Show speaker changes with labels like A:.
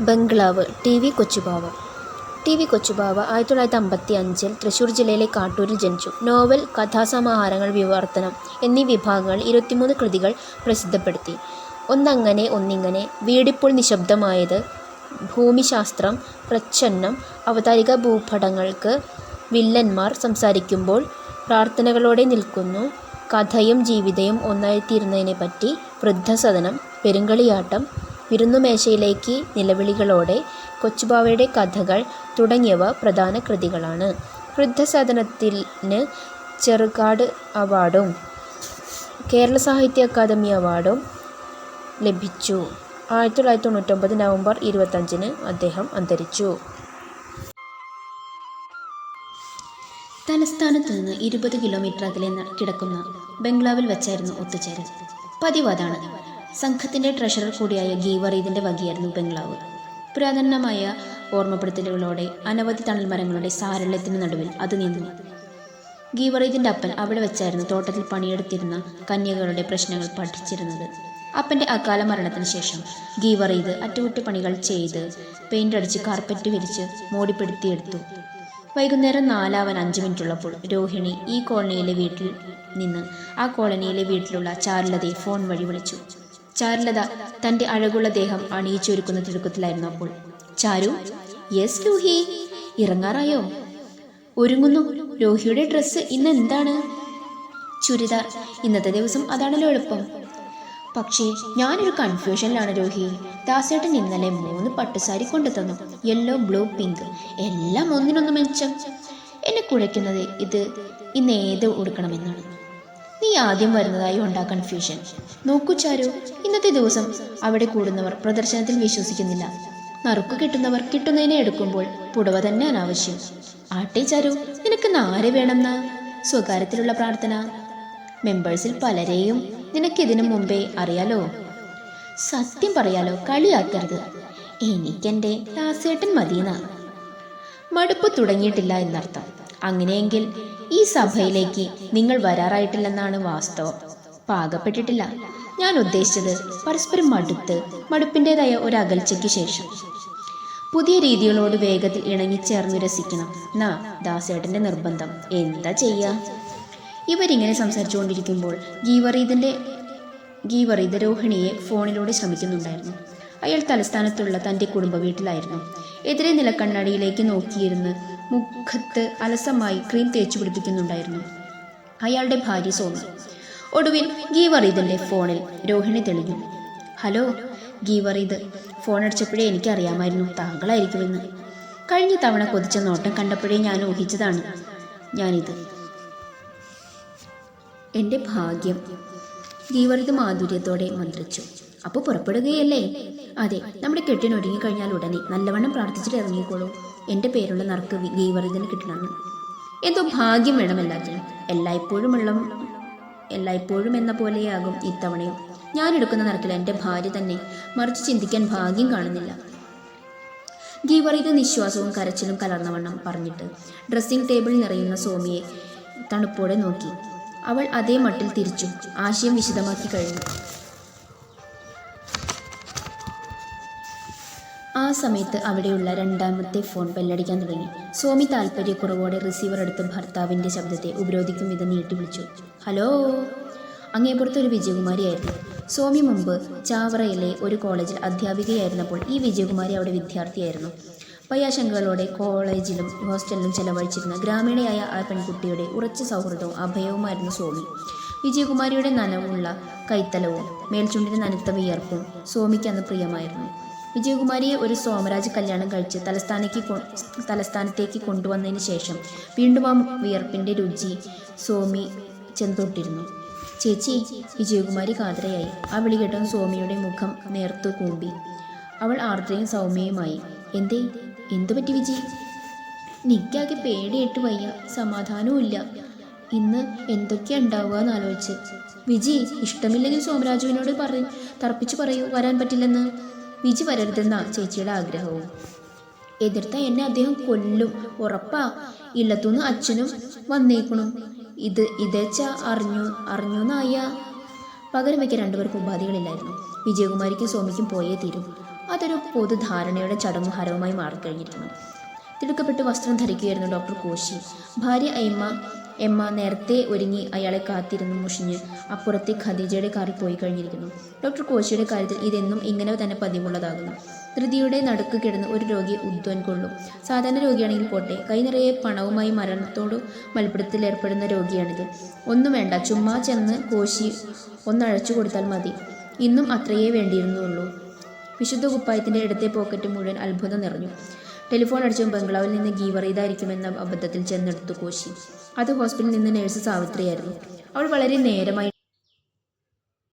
A: ബംഗ്ലാവ് T V Kochubava. T V Kochubava ആയിരത്തി തൊള്ളായിരത്തി അമ്പത്തി അഞ്ചിൽ തൃശ്ശൂർ ജില്ലയിലെ കാട്ടൂരിൽ ജനിച്ചു. നോവൽ കഥാസമാഹാരങ്ങൾ വിവർത്തനം എന്നീ വിഭാഗങ്ങൾ ഇരുപത്തിമൂന്ന് കൃതികൾ പ്രസിദ്ധപ്പെടുത്തി. ഒന്നങ്ങനെ ഒന്നിങ്ങനെ വീടിപ്പോൾ നിശബ്ദമായത് ഭൂമിശാസ്ത്രം പ്രച്ഛന്നം അവതാരിക ഭൂപടങ്ങൾക്ക് വില്ലന്മാർ സംസാരിക്കുമ്പോൾ പ്രാർത്ഥനകളോടെ നിൽക്കുന്നു. കഥയും ജീവിതയും ഒന്നായിത്തീരുന്നതിനെപ്പറ്റി വൃദ്ധസദനം പെരുങ്കളിയാട്ടം വിരുന്നുമേശയിലേക്ക് നിലവിളികളോടെ കൊച്ചുബാവയുടെ കഥകൾ തുടങ്ങിയവ പ്രധാന കൃതികളാണ്. വൃദ്ധസദനത്തിന് ചെറുകാട് അവാർഡും കേരള സാഹിത്യ അക്കാദമി അവാർഡും ലഭിച്ചു. ആയിരത്തി തൊള്ളായിരത്തി തൊണ്ണൂറ്റൊമ്പത് നവംബർ ഇരുപത്തഞ്ചിന് അദ്ദേഹം അന്തരിച്ചു. തലസ്ഥാനത്ത് നിന്ന് ഇരുപത് കിലോമീറ്റർ അകലെ കിടക്കുന്ന ബംഗ്ലാവിൽ വെച്ചായിരുന്നു ഒത്തുചേരൽ. പതിവ് അതാണ്. സംഘത്തിന്റെ ട്രഷറർ കൂടിയായ ഗീവർ ഇതിന്റെ വകയായിരുന്നു ബംഗ്ലാവ്. പുരാതനമായ ഓർമ്മപ്പെടുത്തലുകളോടെ അനവധി തണൽ മരങ്ങളുടെ സാരള്യത്തിന് നടുവിൽ അത് നിന്നു ഗീവറീദിന്റെ അപ്പൻ അവിടെ വെച്ചായിരുന്നു തോട്ടത്തിൽ പണിയെടുത്തിരുന്ന കന്യകകളുടെ പ്രശ്നങ്ങൾ പഠിച്ചിരുന്നത്. അപ്പന്റെ അകാല മരണത്തിന് ശേഷം ഗീവറീദ് അറ്റകുറ്റപ്പണികൾ ചെയ്ത് പെയിന്റ് അടിച്ച് കാർപ്പറ്റ് വിരിച്ച് മോടിപ്പെടുത്തിയെടുത്തു. വൈകുന്നേരം നാലാവൻ അഞ്ച് മിനിറ്റുള്ളപ്പോൾ രോഹിണി ഈ കോളനിയിലെ വീട്ടിൽ നിന്ന് ആ കോളനിയിലെ വീട്ടിലുള്ള ചാരുലതയെ ഫോൺ വഴി വിളിച്ചു. ചാരുലത തന്റെ അഴകുള്ള ദേഹം അണിയിച്ചൊരുക്കുന്ന തിടുക്കത്തിലായിരുന്നു അപ്പോൾ. ചാരു യെസ് ലൂഹി. ഇറങ്ങാറായോ? ഒരുങ്ങുന്നു. രോഹിയുടെ ഡ്രസ്സ് ഇന്ന് എന്താണ്? ചുരിദാർ. ഇന്നത്തെ ദിവസം അതാണല്ലോ എളുപ്പം. പക്ഷേ ഞാനൊരു കൺഫ്യൂഷനിലാണ് രോഹി ദാസേട്ടൻ ഇന്നലെ മൂന്ന് പട്ടുസാരി കൊണ്ടു തന്നു യെല്ലോ ബ്ലൂ പിങ്ക്. എല്ലാം ഒന്നിനൊന്ന് മെച്ചം. എന്നെ കുഴയ്ക്കുന്നത് ഇത് ഇന്ന് ഏത് ഉടുക്കണമെന്നാണ്? നീ ആദ്യം വരുന്നതായി ഉണ്ടാ കൺഫ്യൂഷൻ നോക്കൂ ചാരു ഇന്നത്തെ ദിവസം അവിടെ കൂടുന്നവർ പ്രദർശനത്തിൽ വിശ്വസിക്കുന്നില്ല. നറുക്ക് കിട്ടുന്നവർ കിട്ടുന്നതിനെ എടുക്കുമ്പോൾ പുടവ തന്നെ അനാവശ്യം. ആട്ടെ ചാരു നിനക്ക് നാരെ വേണമെന്ന? സ്വകാര്യത്തിലുള്ള പ്രാർത്ഥന. മെമ്പേഴ്സിൽ പലരെയും നിനക്കിതിനു മുമ്പേ അറിയാലോ? സത്യം പറയാലോ കളിയാക്കരുത്. എനിക്കെന്റെ ദാസേട്ടൻ മദീന മടുപ്പ് തുടങ്ങിയിട്ടില്ല എന്നർത്ഥം. അങ്ങനെയെങ്കിൽ ഈ സഭയിലേക്ക് നിങ്ങൾ വരാറായിട്ടില്ലെന്നാണ് വാസ്തവം. പാകപ്പെട്ടിട്ടില്ല. ഞാൻ ഉദ്ദേശിച്ചത് പരസ്പരം മടുത്ത് മടുപ്പിന്റെതായ ഒരു അകൽച്ചയ്ക്ക് ശേഷം. പുതിയ രീതികളോട് വേഗത്തിൽ ഇണങ്ങിച്ചേർന്ന് രസിക്കണം. നാ ദാസേട്ടന്റെ നിർബന്ധം. എന്താ ചെയ്യുക ഇവരിങ്ങനെ സംസാരിച്ചുകൊണ്ടിരിക്കുമ്പോൾ ഗീവറീതിന്റെ ഗീവറീത രോഹിണിയെ ഫോണിലൂടെ ശ്രമിക്കുന്നുണ്ടായിരുന്നു. അയാൾ തലസ്ഥാനത്തുള്ള തന്റെ കുടുംബ വീട്ടിലായിരുന്നു. എതിരെ നിലക്കണ്ണാടിയിലേക്ക് നോക്കിയിരുന്ന് മുഖത്ത് അലസമായി ക്രീം തേച്ചു പിടിപ്പിക്കുന്നുണ്ടായിരുന്നു. അയാളുടെ ഭാര്യ സോമി ഒടുവിൽ ഗീവറീദിന്റെ ഫോണിൽ രോഹിണി തെളിഞ്ഞു. ഹലോ ഗീവറീദ് ഫോൺ അടിച്ചപ്പോഴേ എനിക്കറിയാമായിരുന്നു താങ്കളായിരിക്കുമെന്ന്. കഴിഞ്ഞ തവണ കൊതിച്ച നോട്ടം കണ്ടപ്പോഴേ ഞാൻ ഊഹിച്ചതാണ് ഞാനിത്. എന്റെ ഭാഗ്യം. ഗീവറിത് മാധുര്യത്തോടെ മന്ത്രിച്ചു. അപ്പോൾ പുറപ്പെടുകയല്ലേ? അതെ നമ്മുടെ കെട്ടിനൊരുങ്ങി കഴിഞ്ഞാൽ ഉടനെ നല്ലവണ്ണം പ്രാർത്ഥിച്ചിട്ട് ഇറങ്ങിക്കോളൂ. എന്റെ പേരുള്ള നറുക്ക് ഗീവർജന് കിട്ടണമെന്ന്. എന്തോ ഭാഗ്യം വേണം എല്ലാത്തിനും. എല്ലായ്പ്പോഴും ഉള്ള എല്ലായ്പ്പോഴും എന്ന പോലെയാകും ഇത്തവണയും. ഞാൻ എടുക്കുന്ന നറുക്കിൽ എന്റെ ഭാര്യ തന്നെ മറിച്ച് ചിന്തിക്കാൻ ഭാഗ്യം കാണുന്നില്ല. ഗീവറിത് നിശ്വാസവും കരച്ചിലും കലർന്നവണ്ണം പറഞ്ഞിട്ട് ഡ്രസ്സിംഗ് ടേബിളിൽ നിറയുന്ന സോമിയെ തണുപ്പോടെ നോക്കി. അവൾ അതേ മട്ടിൽ തിരിച്ചു. ആശയം വിശദമാക്കി കഴിഞ്ഞു. ആ സമയത്ത് അവിടെയുള്ള രണ്ടാമത്തെ ഫോൺ ബെല്ലടിക്കാൻ തുടങ്ങി. സോമി താല്പര്യക്കുറവോടെ റിസീവർ എടുത്ത് ഭർത്താവിന്റെ ശബ്ദത്തെ ഉപരോധിക്കും വിധം നീട്ടി വിളിച്ചു. ഹലോ? അങ്ങേപ്പുറത്തൊരു വിജയകുമാരിയായിരുന്നു സോമി മുമ്പ് ചാവറയിലെ ഒരു കോളേജിൽ അധ്യാപികയായിരുന്നപ്പോൾ ഈ വിജയകുമാരി അവിടെ വിദ്യാർത്ഥിയായിരുന്നു. ഭയാശങ്കകളോടെ കോളേജിലും ഹോസ്റ്റലിലും ചെലവഴിച്ചിരുന്ന ഗ്രാമീണയായ ആ പെൺകുട്ടിയുടെ ഉറച്ച സൗഹൃദവും അഭയവുമായിരുന്നു സോമി വിജയകുമാരിയുടെ നനവുള്ള കൈത്തലവും മേൽചുണ്ടിന് നനുത്ത വിയർപ്പും സോമിക്ക് അന്ന് പ്രിയമായിരുന്നു. വിജയകുമാരിയെ ഒരു സോമരാജ് കല്യാണം കഴിച്ച് തലസ്ഥാനേക്ക് തലസ്ഥാനത്തേക്ക് കൊണ്ടുവന്നതിന് ശേഷം വീണ്ടും ആ വിയർപ്പിന്റെ രുചി സോമി ചെന്തൊട്ടിരുന്നു. ചേച്ചി വിജയകുമാരി കാതരയായി ആ വിളി കേട്ടതും സോമിയുടെ മുഖം നേർത്തു കൂമ്പി. അവൾ ആർദ്രയും സൗമ്യയുമായി. എന്തേ എന്തു പറ്റി വിജി? നിക്കാകെ പേടിയിട്ട് വയ്യ. സമാധാനവും ഇല്ല. ഇന്ന് എന്തൊക്കെയാ ഉണ്ടാവുക എന്നാലോചിച്ച്. വിജി ഇഷ്ടമില്ലെങ്കിൽ സോമരാജുവിനോട് പറ തർപ്പിച്ചു പറയൂ. വരാൻ പറ്റില്ലെന്ന്. വിജി വരരുതെന്ന ചേച്ചിയുടെ ആഗ്രഹവും. എതിർത്ത എന്നെ അദ്ദേഹം കൊല്ലും ഉറപ്പാ. ഇല്ലത്തുനിന്ന് അച്ഛനും വന്നേക്കണം. ഇത് ഇതേച്ച അറിഞ്ഞു അറിഞ്ഞുന്നായ. പകരം വയ്ക്കാൻ രണ്ടുപേർക്കും ഉപാധികളില്ലായിരുന്നു. വിജയകുമാരിക്കും സ്വാമിക്കും പോയേ തീരും. അതൊരു പൊതുധാരണയുടെ ചടങ്ങുഹരവുമായി മാറിക്കഴിഞ്ഞിരുന്നു തിടുക്കപ്പെട്ട് വസ്ത്രം ധരിക്കുകയായിരുന്നു ഡോക്ടർ കോശി. ഭാര്യ എമ്മ എമ്മ നേരത്തെ ഒരുങ്ങി അയാളെ കാത്തിരുന്ന് മുഷിഞ്ഞ്. അപ്പുറത്തെ ഖദീജയുടെ കാറിൽ പോയി കഴിഞ്ഞിരിക്കുന്നു. ഡോക്ടർ കോശിയുടെ കാര്യത്തിൽ ഇതെന്നും ഇങ്ങനെ തന്നെ പതിവുള്ളതാകുന്നു. ധൃതിയുടെ നടുക്ക് കിടന്ന് ഒരു രോഗിയെ ഉദ്വൻ കൊള്ളും. സാധാരണ രോഗിയാണെങ്കിൽ പോട്ടെ കൈ നിറയെ പണവുമായി മരണത്തോട് മൽപ്പിടുത്തത്തിൽ ഏർപ്പെടുന്ന രോഗിയാണിത്. ഒന്നും വേണ്ട ചുമ്മാ ചെന്ന് കോശി ഒന്നഴച്ചു കൊടുത്താൽ മതി. ഇന്നും അത്രയേ വേണ്ടിയിരുന്നുള്ളൂ. വിശുദ്ധ കുപ്പായത്തിന്റെ ഇടത്തെ പോക്കറ്റ് മുഴുവൻ അത്ഭുതം നിറഞ്ഞു. ടെലിഫോൺ അടിച്ചും ബംഗ്ലാവിൽ നിന്ന് ഗീവർ ഇതായിരിക്കുമെന്ന അബദ്ധത്തിൽ ചെന്നെടുത്തു കോശി. അത് ഹോസ്പിറ്റലിൽ നിന്ന് നഴ്സ് സാവിത്രിയായിരുന്നു. അവൾ വളരെ നേരമായി